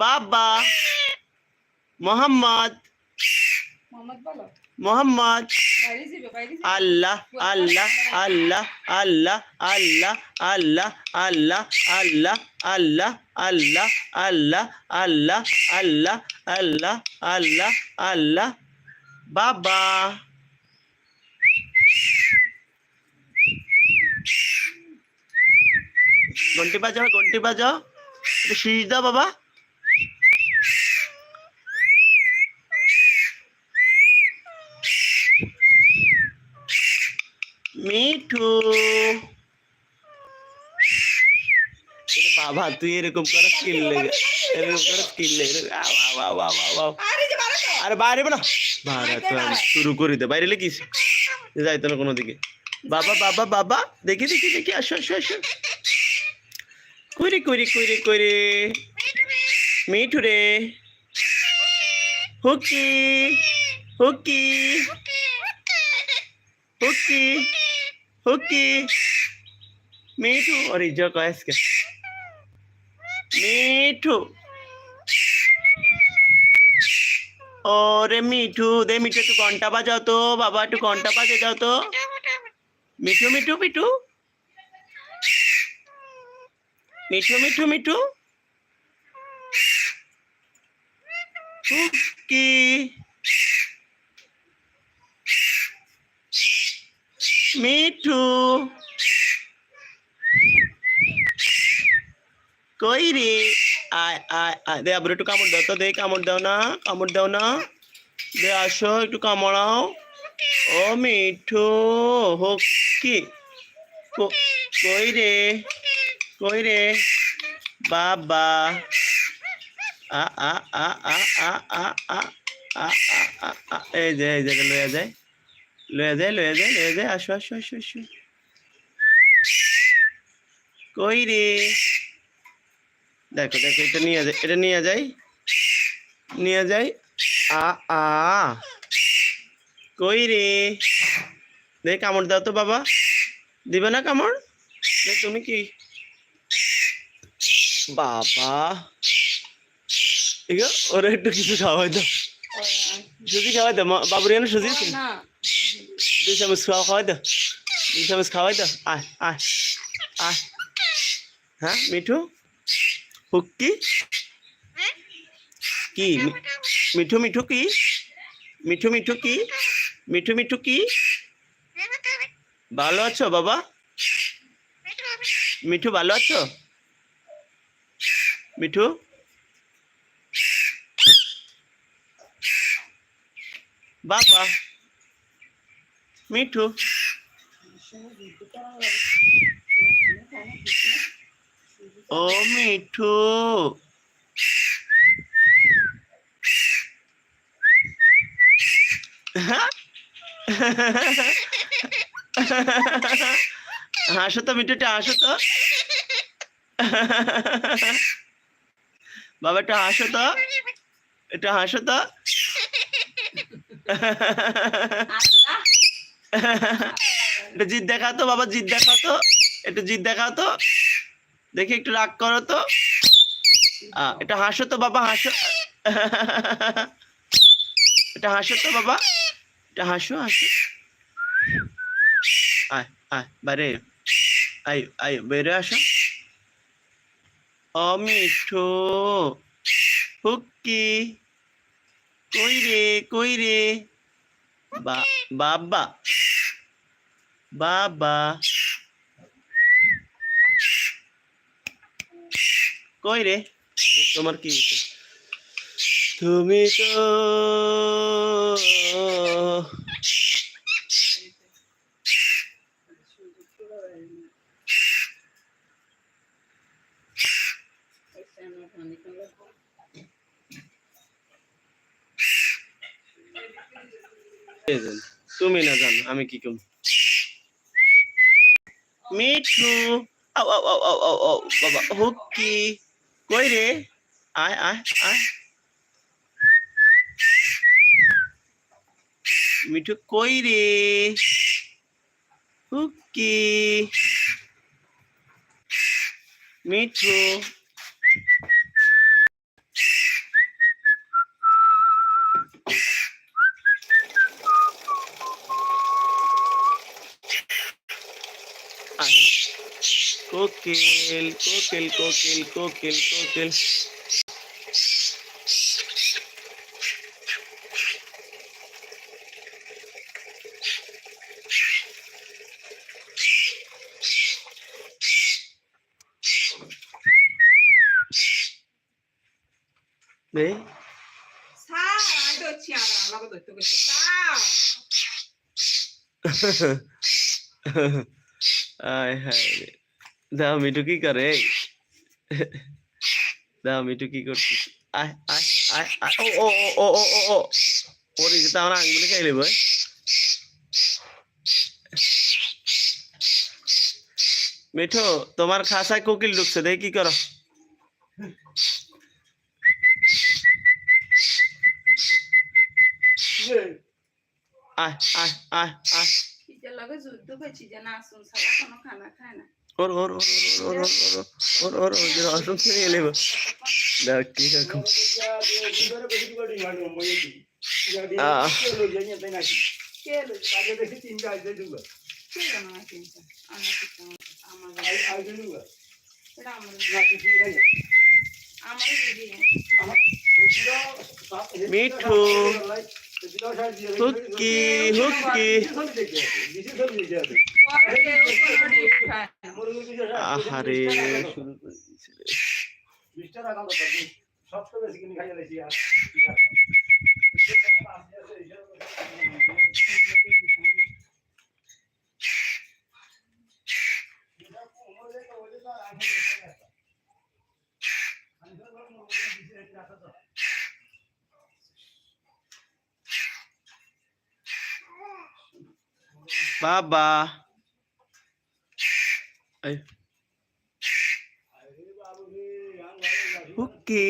बाबा मोहम्मद मोहम्मद अल्लाह अल्लाह अल्लाह अल्लाह अल्लाह अल्लाह अल्लाह अल्लाह अल्लाह अल्लाह अल्लाह अल्लाह अल्लाह अल्लाह अल्लाह अल्लाह बाबा घंटी बजाओ घंटी बजाओ শীষ দাও বাবা। মিঠু। বাবা তুই এরকম করে স্কিল লেগে এরকম করে স্কিল লেগে। আরে বাইরে না বাইরে তো শুরু করি দে। বাইরে লেগিস যাইতো না কোনো দিকে। বাবা বাবা বাবা দেখি দেখি দেখি আসো আসো আসো। কুরি কুরি কুরি কুরি মিঠুরে। হুকি। হুকি। হুকি। হুকি। মিঠু। আরে যা কয়েসকে মিঠু। ওরে মিঠু, দে মিঠু, একটু ঘণ্টা বাজাও তো। বাবা, একটু ঘণ্টা বাজে যাও তো। মিঠু মিঠু মিঠু। মিঠু মিঠু মিঠু। কি মিঠু। কই রে? আয় আয় আয়। দে আবার একটু কামড় দাও তো, দে, কামড় দাও না, কামড় দাও না। দে, আসো, একটু কামড়াও। ও মিঠু হোক কই রে? কই রে বাবা আ আ আ আ আ আ আ আ আ আ এই যে এই যে লয়ে যায় লয়ে যায় লয়ে যায় যায় আসো আসো আসো আসো কই রে দেখো দেখো এটা নিয়ে যায় এটা নিয়ে যাই নিয়ে যাই আ আ কই রে দেখ কামড় দাও তো বাবা দিবে না কামড় তুমি কি বাবা। এগো ওরা একটু কিছু খাওয়াই দাও। সুজি খাওয়াই দাও বাবুর এনে সুজি দুই চামচ খাওয়া খাওয়াই দাও দুই চামচ খাওয়াই দাও। আয় আয় আয়। হ্যাঁ মিঠু? হুক্কি? কি? মিঠু মিঠু কি? মিঠু মিঠু কি? মিঠু মিঠু কি? ভালো আছো বাবা? মিঠু ভালো আছো? মিঠু? বাবা। মিঠু। ও মিঠু। হাসো তো মিঠুটা হাসো তো। বাবা, একটু হাসো তো। একটু হাসো তো। একটু জিদ দেখাও তো, বাবা, জিদ দেখাও তো। একটু জিদ দেখাও তো। দেখি, একটু রাগ করো তো। এটা হাসো তো, বাবা, হাসো। এটা হাসো তো, বাবা। এটা হাসো হাসো। আয় আয়, বাইরে। আয়। আয় বেরে আসো। ও মিঠু হুক্কি। কই রে কই রে? বাবা। বাবা। কই রে? তোমার কি? তুমি তো তুমি না জানো, আমি কি কম মিঠু, আও আও আও আও আও আও, বাবা হুক্কি কই রে? আয় আয় আয়। মিঠু, কই রে? হুক্কি Mithu. Coquel, coquel, coquel, coquel, coquel. ¿Ve? ay, ay. দাও মিটু কি করে দাও মিটু কি করছে আয় আয় আয় ও ও ও ও ও ও ওরে যেটা আমরা আঙ্গুলে খাই নেব মিঠু তোমার খাসায় কোকিল ঢুকছে দেখি কি করো আয় আয় আয় আয় যুদ্ধ করছি যে না আসুন সারা কোনো খানা খায় না ওর ওর ওর ওর ওর ওর ওর ওর ওর ওর অসুখ ছেড়ে এলে দেখ কি রকম আহ। কে এলো? কে জানো না চিন্তা আমার কিছু আমার এটা আমার আমার দিদি মিঠু হুক্কি হুক্কি আহারে শুরু বাবা। ओके